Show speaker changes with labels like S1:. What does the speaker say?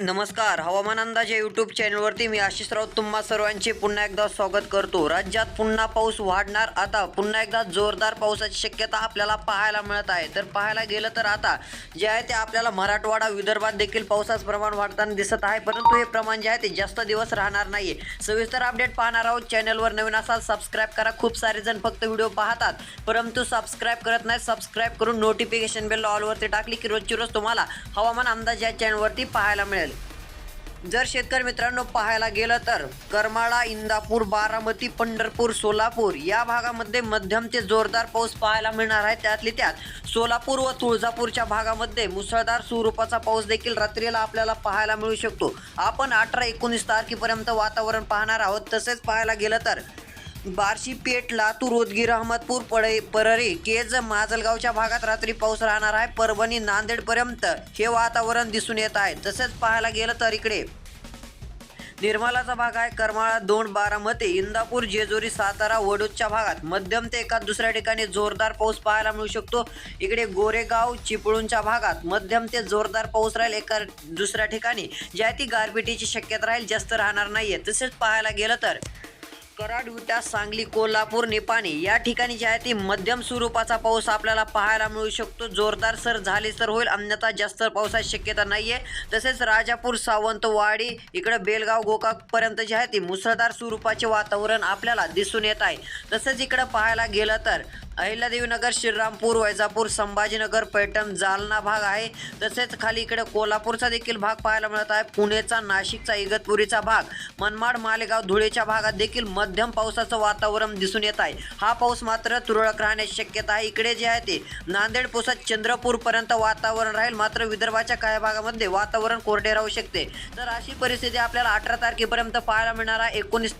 S1: नमस्कार. हवामान अंदाज या यूट्यूब चॅनलवरती मी आशिष राऊत तुम्हा सर्वांचे पुन्हा एकदा स्वागत करतो. राज्यात पुन्हा पाऊस वाढणार आता. पुन्हा एकदा जोरदार पावसाची शक्यता आपल्याला पाहायला मिळत आहे. तर पाहायला गेलं तर आता जे आहे ते आपल्याला मराठवाडा विदर्भात देखील पावसाचं प्रमाण वाढताना दिसत आहे. परंतु हे प्रमाण जे आहे ते जास्त दिवस राहणार नाही सविस्तर अपडेट पाहणार आहोत. चॅनलवर नवीन असाल सबस्क्राईब करा. खूप सारे जण फक्त व्हिडिओ पाहतात. परंतु सबस्क्राईब करत नाही सबस्क्राईब करून नोटिफिकेशन बेल ऑलवरती टाकली की रोजची रोज तुम्हाला हवामान अंदाज या चॅनलवरती पाहायला मिळेल. जर शेतकरी मित्रांनो पाहायला गेलं तर करमाळा इंदापूर बारामती पंढरपूर सोलापूर या भागामध्ये मध्यम ते जोरदार पाऊस पाहायला मिळणार आहे. त्यातली त्यात सोलापूर व तुळजापूरच्या भागामध्ये मुसळधार स्वरूपाचा पाऊस देखील रात्रीला आपल्याला पाहायला मिळू शकतो. आपण अठरा एकोणीस तारखेपर्यंत वातावरण पाहणार आहोत. तसेच पाहायला गेलं तर बार्शी पेठ लातूर उदगीर अहमदपूर पडे पररे केज माजलगावच्या भागात रात्री पाऊस राहणार आहे. परभणी नांदेडपर्यंत हे वातावरण दिसून येत आहे. तसेच पाहायला गेलं तर इकडे निर्मलाचा भाग आहे. करमाळा दोन बारामती इंदापूर जेजुरी सातारा वडूदच्या भागात मध्यम ते एका दुसऱ्या ठिकाणी जोरदार पाऊस पाहायला मिळू शकतो. इकडे गोरेगाव चिपळूणच्या भागात मध्यम ते जोरदार पाऊस राहील. एका दुसऱ्या ठिकाणी ज्या ती गारपिटीची शक्यता राहील जास्त राहणार नाहीये. तसेच पाहायला गेलं तर कराड विटा सांगली कोल्हापूर निपाणी या ठिकाणी जे आहे ती मध्यम स्वरूपाचा पाऊस आपल्याला पाहायला मिळू शकतो. जोरदार सर झाले तर होईल अन्यथा जास्त पावसाची शक्यता नाहीये. तसेच राजापूर सावंतवाडी इकडे बेलगाव गोकाक पर्यंत जे आहे ती मुसळधार स्वरूपाचे वातावरण आपल्याला दिसून येत आहे. तसेच इकडे पाहायला गेलं तर अहिल्यादेवीनगर श्रीरामपूर वैजापूर संभाजीनगर पैठण जालना भाग आहे. तसेच खाली इकडे कोल्हापूरचा देखील भाग पाहायला मिळत आहे. पुणेचा नाशिकचा इगतपुरीचा भाग मनमाड मालेगाव धुळेच्या भागात देखील मध्यम पावसाचं वातावरण दिसून येत आहे. हा पाऊस मात्र तुरळक राहण्याची शक्यता आहे. इकडे जे आहे ते नांदेड पुसद चंद्रपूरपर्यंत वातावरण राहील. मात्र विदर्भाच्या काही भागामध्ये वातावरण कोरडे राहू शकते. तर अशी परिस्थिती आपल्याला अठरा तारखेपर्यंत पाहायला मिळणार आहे. एकोणीस